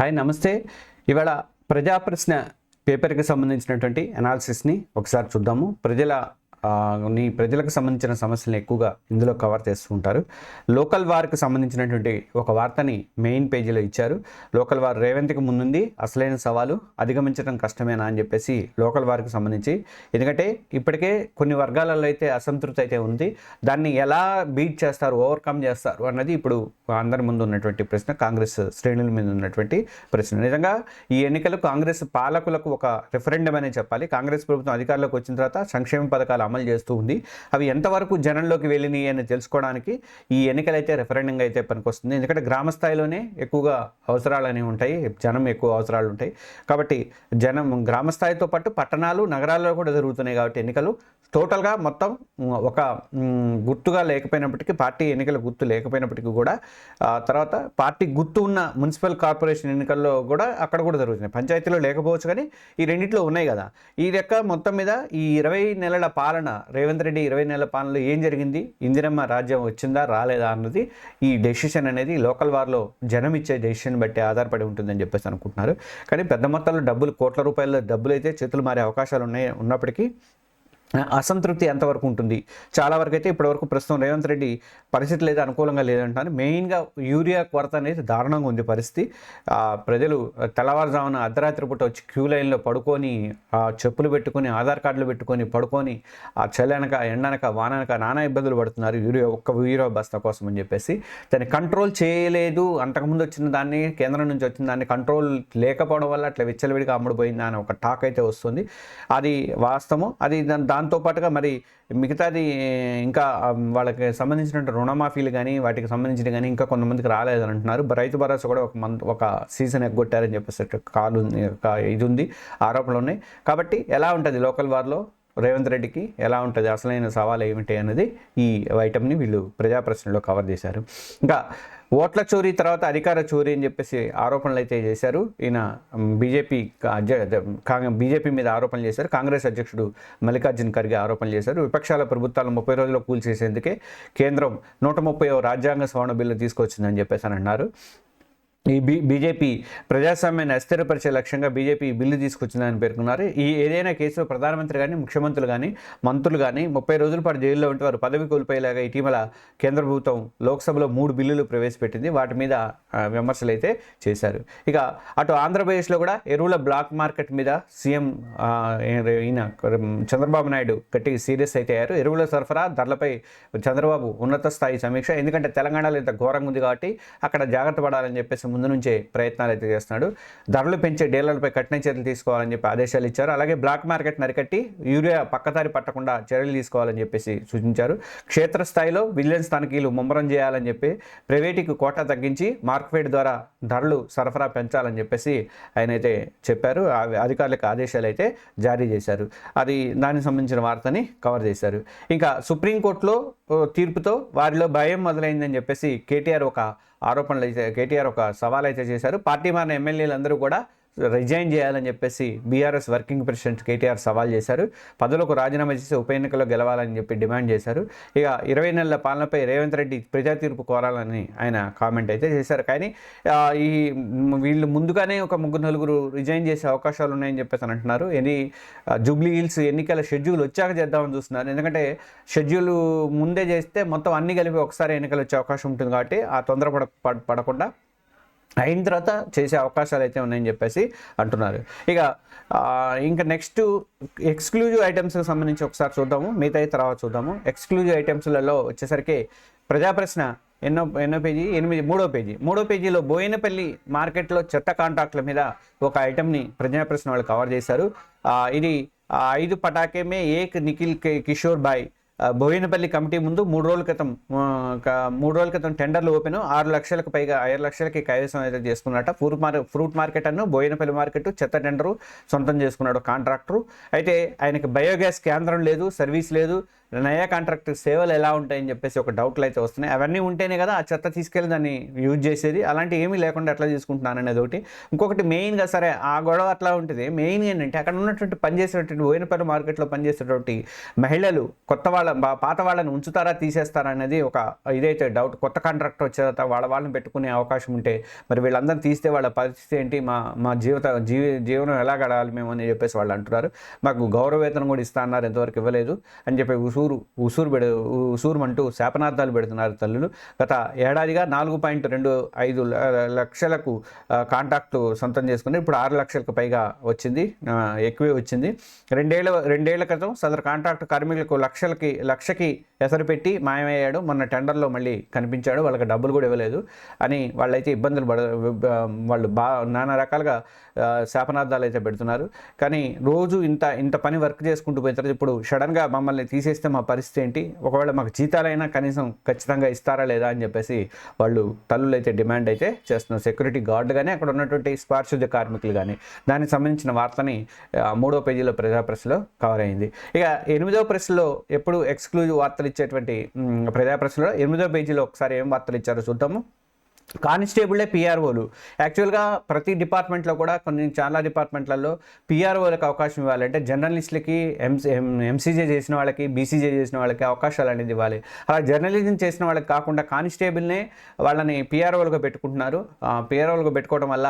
Hi నమస్తే. ఇవాళ ప్రజా ప్రశ్న పేపర్కి సంబంధించినటువంటి అనాలిసిస్ని ఒకసారి చూద్దాము. ప్రజల నీ ప్రజలకు సంబంధించిన సమస్యలను ఎక్కువగా ఇందులో కవర్ చేస్తూ ఉంటారు. లోకల్ వార్కి సంబంధించినటువంటి ఒక వార్తని మెయిన్ పేజీలో ఇచ్చారు. లోకల్ వార్ రేవంత్కి ముందుంది. అసలైన సవాలు అధిగమించడం కష్టమేనా అని చెప్పేసి లోకల్ వార్కి సంబంధించి. ఎందుకంటే ఇప్పటికే కొన్ని వర్గాలలో అయితే అసంతృప్తి అయితే ఉంది. దాన్ని ఎలా బీట్ చేస్తారు ఓవర్కమ్ చేస్తారు అన్నది ఇప్పుడు అందరి ముందు ఉన్నటువంటి ప్రశ్న కాంగ్రెస్ శ్రేణుల మీద ఉన్నటువంటి ప్రశ్న. నిజంగా ఈ ఎన్నికలు కాంగ్రెస్ పాలకులకు ఒక రిఫరెండం అనే చెప్పాలి. కాంగ్రెస్ ప్రభుత్వం అధికారంలోకి వచ్చిన తర్వాత సంక్షేమ పథకాలు అమలు చేస్తూ ఉంది. అవి ఎంతవరకు జనంలోకి వెళ్ళినాయి అని తెలుసుకోవడానికి ఈ ఎన్నికలు అయితే రెఫరెండంగా అయితే పనికొస్తుంది. ఎందుకంటే గ్రామ స్థాయిలోనే ఎక్కువగా అవసరాలు అనేవి ఉంటాయి. జనం ఎక్కువ అవసరాలు ఉంటాయి. కాబట్టి జనం గ్రామ స్థాయితో పాటు పట్టణాలు నగరాల్లో కూడా జరుగుతున్నాయి కాబట్టి ఎన్నికలు. టోటల్గా మొత్తం ఒక గుర్తుగా లేకపోయినప్పటికీ పార్టీ ఎన్నికల గుర్తు లేకపోయినప్పటికీ కూడా తర్వాత పార్టీ గుర్తు ఉన్న మున్సిపల్ కార్పొరేషన్ ఎన్నికల్లో కూడా అక్కడ కూడా జరుగుతున్నాయి. పంచాయతీలో లేకపోవచ్చు కానీ ఈ రెండింటిలో ఉన్నాయి కదా. ఈ లెక్క మొత్తం మీద ఈ ఇరవై నెలల పాలన రేవంత్ రెడ్డి ఇరవై నెలల పాలనలో ఏం జరిగింది? ఇందిరమ్మ రాజ్యం వచ్చిందా? రాలేదా? అన్నది ఈ డెసిషన్ అనేది లోకల్ వార్లో జనం ఇచ్చే డెసిషన్ బట్టి ఆధారపడి ఉంటుందని చెప్పేసి అనుకుంటున్నారు. కానీ పెద్ద మొత్తంలో డబ్బులు కోట్ల రూపాయల డబ్బులు అయితే చేతులు మారే అవకాశాలు ఉన్నాయి ఉన్నప్పటికీ అసంతృప్తి ఎంతవరకు ఉంటుంది? చాలా వరకు అయితే ఇప్పటివరకు ప్రస్తుతం రేవంత్ రెడ్డి పరిస్థితి లేదా అనుకూలంగా లేదంటాను మెయిన్గా యూరియా కొరత అనేది దారుణంగా ఉంది పరిస్థితి. ప్రజలు తెల్లవారుజామున అర్ధరాత్రి పూట వచ్చి క్యూ లైన్లో పడుకొని చెప్పులు పెట్టుకొని ఆధార్ కార్డులు పెట్టుకొని పడుకొని ఆ చల్లనక ఎండనక వాననక నానా ఇబ్బందులు పడుతున్నారు. యూరియా ఒక్క యూరియా బస్తా కోసం అని చెప్పేసి దాన్ని కంట్రోల్ చేయలేదు. అంతకుముందు వచ్చిన దాన్ని కేంద్రం నుంచి వచ్చిన దాన్ని కంట్రోల్ లేకపోవడం వల్ల అట్లా విచ్చలవిడిగా అమ్ముడుపోయిందా అని ఒక టాక్ అయితే వస్తుంది. అది వాస్తవం. అది దా- దాంతోపాటుగా మరి మిగతాది ఇంకా వాళ్ళకి సంబంధించినటువంటి రుణమాఫీలు కానీ వాటికి సంబంధించిన కానీ ఇంకా కొంతమందికి రాలేదని అంటున్నారు. రైతు భరోసా కూడా ఒక మంత్ ఒక సీజన్ ఎగ్గొట్టారని చెప్పేసి కాలు ఇది ఉంది ఆరోపణలు ఉన్నాయి. కాబట్టి ఎలా ఉంటుంది లోకల్ వార్లో? రేవంత్ రెడ్డికి ఎలా ఉంటుంది అసలైన సవాల్ ఏమిటి అనేది ఈ ఐటమ్ని వీళ్ళు ప్రజాప్రశ్నలో కవర్ చేశారు. ఇంకా ఓట్ల చోరీ తర్వాత అధికార చోరీ అని చెప్పేసి ఆరోపణలు అయితే చేశారు. ఈయన బీజేపీ బీజేపీ మీద ఆరోపణలు చేశారు. కాంగ్రెస్ అధ్యక్షుడు మల్లికార్జున్ ఖర్గే ఆరోపణలు చేశారు. విపక్షాల ప్రభుత్వాలు ముప్పై రోజుల్లో కూల్చేసేందుకే కేంద్రం నూట ముప్పై రాజ్యాంగ సవరణ బిల్లు తీసుకొచ్చిందని చెప్పేసి అని అన్నారు. ఈ బీ బీజేపీ ప్రజాస్వామ్యాన్ని అస్థిరపరిచే లక్ష్యంగా బీజేపీ ఈ బిల్లు తీసుకొచ్చిందని పేర్కొన్నారు. ఈ ఏదైనా కేసులో ప్రధానమంత్రి కానీ ముఖ్యమంత్రులు కానీ మంత్రులు కానీ ముప్పై రోజుల పాటు జైల్లో ఉంటే వారు పదవి కోల్పోయేలాగా ఇటీవల కేంద్ర ప్రభుత్వం లోక్సభలో మూడు బిల్లులు ప్రవేశపెట్టింది. వాటి మీద విమర్శలు అయితే చేశారు. ఇక అటు ఆంధ్రప్రదేశ్లో కూడా ఎరువుల బ్లాక్ మార్కెట్ మీద సీఎం ఈయన చంద్రబాబు నాయుడు గట్టిగా సీరియస్ అయితే అయ్యారు. ఎరువుల సరఫరా ధరలపై చంద్రబాబు ఉన్నత స్థాయి సమీక్ష. ఎందుకంటే తెలంగాణలో ఇంత ఘోరంగా ఉంది కాబట్టి అక్కడ జాగ్రత్త పడాలని చెప్పేసి ముందు నుంచే ప్రయత్నాలు అయితే చేస్తున్నాడు. ధరలు పెంచే డీలర్లపై కఠిన చర్యలు తీసుకోవాలని చెప్పి ఆదేశాలు ఇచ్చారు. అలాగే బ్లాక్ మార్కెట్ నరికట్టి యూరియా పక్కదారి పట్టకుండా చర్యలు తీసుకోవాలని చెప్పేసి సూచించారు. క్షేత్రస్థాయిలో విజిలెన్స్ తనిఖీలు ముమ్మరం చేయాలని చెప్పి ప్రైవేటుకి కోటా తగ్గించి మార్కెట్ ద్వారా ధరలు సరఫరా పెంచాలని చెప్పేసి ఆయన అయితే చెప్పారు. ఆ అధికారులకు ఆదేశాలు అయితే జారీ చేశారు. అది దానికి సంబంధించిన వార్తని కవర్ చేశారు. ఇంకా సుప్రీంకోర్టులో తీర్పుతో వారిలో భయం మొదలైందని చెప్పేసి కేటీఆర్ ఒక ఆరోపణలు అయితే కేటీఆర్ ఒక సవాల్ అయితే చేశారు. పార్టీ మారిన ఎమ్మెల్యేలందరూ కూడా రిజైన్ చేయాలని చెప్పేసి బీఆర్ఎస్ వర్కింగ్ ప్రెసిడెంట్ కేటీఆర్ సవాల్ చేశారు. పదవులకు రాజీనామా చేసి ఉప ఎన్నికల్లో గెలవాలని చెప్పి డిమాండ్ చేశారు. ఇక ఇరవై నెలల పాలనపై రేవంత్ రెడ్డి ప్రజా తీర్పు కోరాలని ఆయన కామెంట్ అయితే చేశారు. కానీ ఈ వీళ్ళు ముందుగానే ఒక ముగ్గురు నలుగురు రిజైన్ చేసే అవకాశాలు ఉన్నాయని చెప్పేసి అని అంటున్నారు. ఎన్ని జూబ్లీ హిల్స్ ఎన్నికల షెడ్యూల్ వచ్చాక చేద్దామని చూస్తున్నారు. ఎందుకంటే షెడ్యూల్ ముందే చేస్తే మొత్తం అన్ని కలిపి ఒకసారి ఎన్నికలు వచ్చే అవకాశం ఉంటుంది కాబట్టి ఆ తొందరపడ పడ- పడకుండా అయిన తర్వాత చేసే అవకాశాలు అయితే ఉన్నాయని చెప్పేసి అంటున్నారు. ఇక ఇంకా నెక్స్ట్ ఎక్స్క్లూజివ్ ఐటమ్స్కి సంబంధించి ఒకసారి చూద్దాము. మిగతా తర్వాత చూద్దాము. ఎక్స్క్లూజివ్ ఐటమ్స్లలో వచ్చేసరికి ప్రజా ప్రశ్న ఎన్నో ఎన్నో పేజీ? ఎనిమిది మూడో పేజీ. మూడో పేజీలో బోయినపల్లి మార్కెట్లో చెత్త కాంట్రాక్ట్ల మీద ఒక ఐటమ్ని ప్రజా ప్రశ్న వాళ్ళు కవర్ చేశారు. ఇది ఐదు పటాకేమే ఏక్ నిఖిల్ కిషోర్ బాయ్ బోయినపల్లి కమిటీ ముందు మూడు రోజుల క్రితం మూడు రోజుల క్రితం టెండర్లు ఓపెన్ ఆరు లక్షలకు పైగా ఐదు లక్షలకి కైవసం అయితే చేసుకున్నట్ట ఫ్రూట్ మార్ ఫ్రూట్ మార్కెట్ అను బోయినపల్లి మార్కెట్ చెత్త టెండరు సొంతం చేసుకున్నాడు కాంట్రాక్టరు. అయితే ఆయనకి బయోగ్యాస్ కేంద్రం లేదు సర్వీస్ లేదు. నయా కాంట్రాక్ట్ సేవలు ఎలా ఉంటాయని చెప్పేసి ఒక డౌట్లు అయితే వస్తున్నాయి. అవన్నీ ఉంటేనే కదా ఆ చెత్త తీసుకెళ్ళి దాన్ని యూజ్ చేసేది. అలాంటి ఏమీ లేకుండా ఎట్లా తీసుకుంటున్నాను అనేది ఒకటి. ఇంకొకటి మెయిన్గా సరే ఆ గొడవ అట్లా ఉంటుంది. మెయిన్ ఏంటంటే అక్కడ ఉన్నటువంటి పనిచేసేటువంటి బోయినపల్లి మార్కెట్లో పనిచేసేటువంటి మహిళలు కొత్త వాళ్ళ పాత వాళ్ళని ఉంచుతారా తీసేస్తారా అనేది ఒక ఇదైతే డౌట్ కొత్త కాంట్రాక్ట్ వచ్చే తర్వాత వాళ్ళ వాళ్ళని పెట్టుకునే అవకాశం ఉంటే మరి వీళ్ళందరినీ తీస్తే వాళ్ళ పరిస్థితి ఏంటి? మా మా జీవిత జీవి జీవనం ఎలా గడాలి మేము అని చెప్పేసి వాళ్ళు అంటున్నారు. మాకు గౌరవ వేతనం కూడా ఇస్తా అన్నారు. ఎంతవరకు ఇవ్వలేదు అని చెప్పి ఉసూరు ఉసూరు పెడ ఉసూరు అంటూ శాపనార్థాలు పెడుతున్నారు తల్లులు. గత ఏడాదిగా నాలుగు పాయింట్ రెండు ఐదు లక్షలకు కాంట్రాక్టు సొంతం చేసుకుని ఇప్పుడు ఆరు లక్షలకు పైగా వచ్చింది ఎక్కువే వచ్చింది. రెండేళ్ళ రెండేళ్ళ క్రితం సదరు కాంట్రాక్ట్ కార్మికులకు లక్షలకి లక్షకి ఎసరు పెట్టి మాయమయ్యాడు. మొన్న టెండర్లో మళ్ళీ కనిపించాడు. వాళ్ళకి డబ్బులు కూడా ఇవ్వలేదు అని వాళ్ళైతే ఇబ్బందులు పడ వాళ్ళు బా నానా రకాలుగా శాపనార్థాలు అయితే పెడుతున్నారు. కానీ రోజు ఇంత ఇంత పని వర్క్ చేసుకుంటూ పోయిన తర్వాత ఇప్పుడు సడన్గా మమ్మల్ని తీసేస్తే మా పరిస్థితి ఏంటి? ఒకవేళ మాకు జీతాలైనా కనీసం ఖచ్చితంగా ఇస్తారా లేదా అని చెప్పేసి వాళ్ళు తల్లులు అయితే డిమాండ్ అయితే చేస్తున్నారు. సెక్యూరిటీ గార్డు కానీ అక్కడ ఉన్నటువంటి పారిశుద్ధ్య కార్మికులు కానీ దానికి సంబంధించిన వార్తని మూడో పేజీలో ప్రజాప్రెస్లో కవర్ అయింది. ఇక ఎనిమిదో ప్రెస్లో ఎప్పుడు ఎక్స్క్లూజివ్ వార్తలు ఇచ్చేటువంటి మ్, ప్రజాప్రెస్లో ఎనిమిదో పేజీలో ఒకసారి ఏం వార్తలు ఇచ్చారో చూద్దాము. కానిస్టేబుల్లే పిఆర్ఓలు. యాక్చువల్గా ప్రతి డిపార్ట్మెంట్లో కూడా కొన్ని చాలా డిపార్ట్మెంట్లలో పిఆర్ఓలకు అవకాశం ఇవ్వాలంటే జర్నలిస్టులకి ఎంసీ ఎంసీజే చేసిన వాళ్ళకి బీసీజే చేసిన వాళ్ళకి అవకాశాలు అనేది ఇవ్వాలి. అలా జర్నలిజం చేసిన వాళ్ళకి కాకుండా కానిస్టేబుల్నే వాళ్ళని పిఆర్ఓలుగా పెట్టుకుంటున్నారు. పిఆర్ఓలుగా పెట్టుకోవడం వల్ల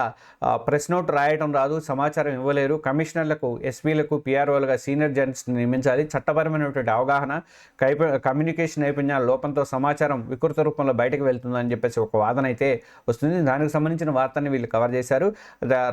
ప్రెస్ నోట్ రాయడం రాదు సమాచారం ఇవ్వలేరు. కమిషనర్లకు ఎస్పీలకు పిఆర్ఓలుగా సీనియర్ జర్నలిస్ట్ నియమించాలి. చట్టపరమైనటువంటి అవగాహన కైప కమ్యూనికేషన్ నైపుణ్యాల లోపంతో సమాచారం వికృత రూపంలో బయటకు వెళ్తుందని చెప్పేసి ఒక వాదన అయితే వస్తుంది. దానికి సంబంధించిన వార్తని వీళ్ళు కవర్ చేశారు.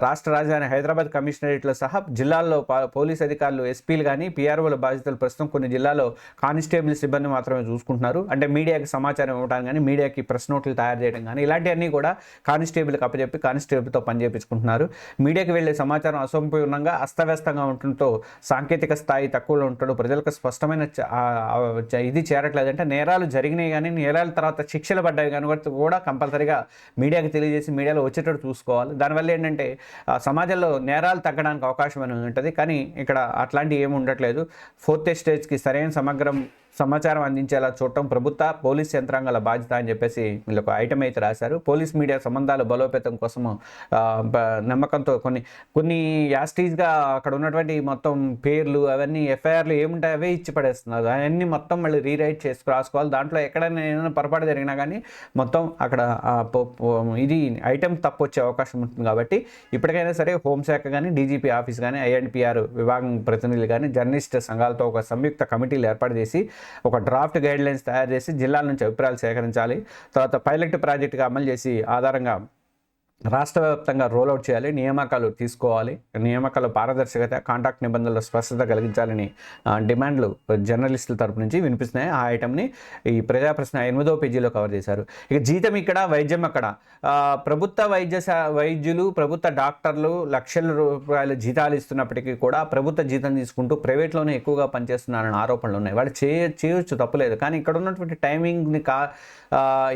రాష్ట్ర రాజధాని హైదరాబాద్ కమిషనరేట్లో సహా జిల్లాల్లో పోలీస్ అధికారులు ఎస్పీలు కానీ పీఆర్ఓల బాధ్యతలు ప్రస్తుతం కొన్ని జిల్లాల్లో కానిస్టేబుల్ సిబ్బంది మాత్రమే చూసుకుంటున్నారు. అంటే మీడియాకి సమాచారం ఇవ్వడానికి కానీ మీడియాకి ప్రెస్ నోట్లు తయారు చేయడం కానీ ఇలాంటివన్నీ కూడా కానిస్టేబుల్కి అప్పచెప్పి కానిస్టేబుల్తో పనిచేపించుకుంటున్నారు. మీడియాకి వెళ్ళే సమాచారం అసంపూర్ణంగా అస్తవ్యస్తంగా ఉండటంతో సాంకేతిక స్థాయి తక్కువలో ఉంటాడు. ప్రజలకు స్పష్టమైన ఇది చేరట్లేదంటే నేరాలు జరిగినాయి కానీ నేరాల తర్వాత శిక్షలు పడ్డాయి కానీ కూడా కంపల్సరీగా మీడియాకి తెలియజేసి మీడియాలో వచ్చేటట్టు చూసుకోవాలి. దానివల్ల ఏంటంటే ఆ, సమాజంలో నేరాలు తగ్గడానికి అవకాశం అనేది ఉంటుంది. కానీ ఇక్కడ అట్లాంటివి ఏమి ఉండట్లేదు. ఫోర్త్ స్టేజ్కి సరైన సమగ్రం సమాచారం అందించేలా చూడటం ప్రభుత్వ పోలీస్ యంత్రాంగాల బాధ్యత అని చెప్పేసి వీళ్ళకు ఐటమ్ అయితే రాశారు. పోలీస్ మీడియా సంబంధాలు బలోపేతం కోసము నమ్మకంతో కొన్ని కొన్ని యాస్టీస్గా అక్కడ ఉన్నటువంటి మొత్తం పేర్లు అవన్నీ ఎఫ్ఐఆర్లు ఏముంటాయి అవే ఇచ్చి పడేస్తున్నారు. అవన్నీ మొత్తం మళ్ళీ రీరైట్ చేసుకు రాసుకోవాలి. దాంట్లో ఎక్కడైనా ఏదైనా పొరపాటు జరిగినా కానీ మొత్తం అక్కడ పో- ఇది ఐటమ్ తప్పు వచ్చే అవకాశం ఉంటుంది కాబట్టి ఇప్పటికైనా సరే హోంశాఖ కానీ డీజీపీ ఆఫీస్ కానీ ఐఎన్పిఆర్ విభాగం ప్రతినిధులు కానీ జర్నలిస్ట్ సంఘాలతో ఒక సంయుక్త కమిటీలు ఏర్పాటు చేసి ఒక డ్రాఫ్ట్ గైడ్లైన్స్ తయారు చేసి జిల్లాల నుంచి అభిప్రాయాలు సేకరించాలి. తర్వాత పైలట్ ప్రాజెక్టుగా అమలు చేసి ఆధారంగా రాష్ట్ర వ్యాప్తంగా రోల్అవుట్ చేయాలి నియామకాలు తీసుకోవాలి నియామకాల పారదర్శకత కాంట్రాక్ట్ నిబంధనల స్పష్టత కలిగించాలని డిమాండ్లు జర్నలిస్టుల తరపు నుంచి వినిపిస్తున్నాయి. ఆ ఐటమ్ని ఈ ప్రజా ప్రశ్న ఎనిమిదో పేజీలో కవర్ చేశారు. ఇక జీతం ఇక్కడ వైద్యం అక్కడ. ప్రభుత్వ వైద్య వైద్యులు ప్రభుత్వ డాక్టర్లు లక్షల రూపాయల జీతాలు ఇస్తున్నప్పటికీ కూడా ప్రభుత్వ జీతం తీసుకుంటూ ప్రైవేట్లోనే ఎక్కువగా పనిచేస్తున్నారని ఆరోపణలు ఉన్నాయి. వాళ్ళు చేయ చేయొచ్చు తప్పులేదు. కానీ ఇక్కడ ఉన్నటువంటి టైమింగ్ని కా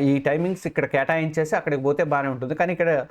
ఈ టైమింగ్స్ ఇక్కడ కేటాయించేసి అక్కడికి పోతే బాగానే ఉంటుంది. కానీ ఇక్కడ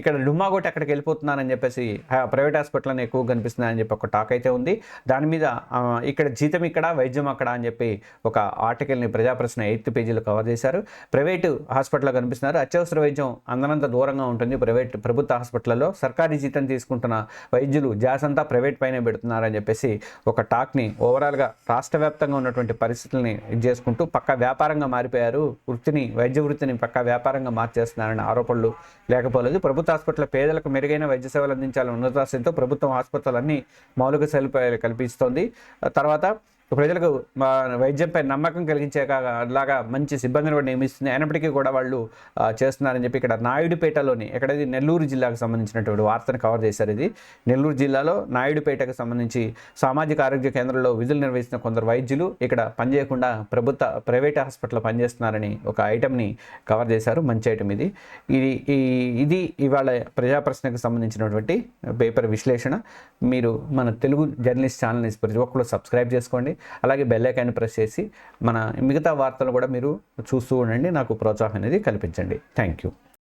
ఇక్కడ డుమ్మా కొట్టి అక్కడికి వెళ్ళిపోతున్నానని చెప్పేసి ప్రైవేట్ హాస్పిటల్ని ఎక్కువ కనిపిస్తున్నాయని చెప్పి ఒక టాక్ అయితే ఉంది. దాని మీద ఇక్కడ జీతం ఇక్కడ వైద్యం అక్కడ అని చెప్పి ఒక ఆర్టికల్ని ప్రజాప్రశ్న ఎయిత్ పేజీలో కవర్ చేశారు. ప్రైవేటు హాస్పిటల్లో కనిపిస్తున్నారు. అత్యవసర వైద్యం అందనంత దూరంగా ఉంటుంది. ప్రైవేట్ ప్రభుత్వ హాస్పిటల్లో సర్కారీ జీతం తీసుకుంటున్న వైద్యులు జాసంతా ప్రైవేట్ పైనే పెడుతున్నారని చెప్పేసి ఒక టాక్ని ఓవరాల్గా రాష్ట్ర వ్యాప్తంగా ఉన్నటువంటి పరిస్థితుల్ని ఇది చేసుకుంటూ పక్క వ్యాపారంగా మారిపోయారు. వృత్తిని వైద్య వృత్తిని పక్క వ్యాపారంగా మార్చేస్తున్నారని ఆరోపణలు లేకపోలేదు. ప్రభుత్వ హాస్పిటల్ పేదలకు మెరుగైన వైద్య సేవలు అందించాలని ఉన్నతాశయంతో ప్రభుత్వం ఆసుపత్రులన్నీ మౌలిక సదుపాయాలు కల్పిస్తోంది. తర్వాత ప్రజలకు మా వైద్యంపై నమ్మకం కలిగించే లాగా మంచి సిబ్బందిని కూడా నియమిస్తుంది. అయినప్పటికీ కూడా వాళ్ళు చేస్తున్నారని చెప్పి ఇక్కడ నాయుడుపేటలోని ఎక్కడది నెల్లూరు జిల్లాకు సంబంధించినటువంటి వార్తను కవర్ చేశారు ఇది. నెల్లూరు జిల్లాలో నాయుడుపేటకు సంబంధించి సామాజిక ఆరోగ్య కేంద్రంలో విధులు నిర్వహిస్తున్న కొందరు వైద్యులు ఇక్కడ పనిచేయకుండా ప్రభుత్వ ప్రైవేట్ హాస్పిటల్లో పనిచేస్తున్నారని ఒక ఐటమ్ని కవర్ చేశారు. మంచి ఐటమ్ ఇది. ఇది ఈ- ఇది ఇవాళ ప్రజాప్రశ్నకు సంబంధించినటువంటి పేపర్ విశ్లేషణ. మీరు మన తెలుగు జర్నలిస్ట్ ఛానల్ని ప్రతి ఒక్కరు సబ్స్క్రైబ్ చేసుకోండి. అలాగే బెల్ ఐకాన్ ప్రెస్ చేసి మన మిగతా వార్తలు కూడా మీరు చూస్తూ ఉండండి. నాకు ప్రోత్సాహం అనేది కల్పించండి. Thank you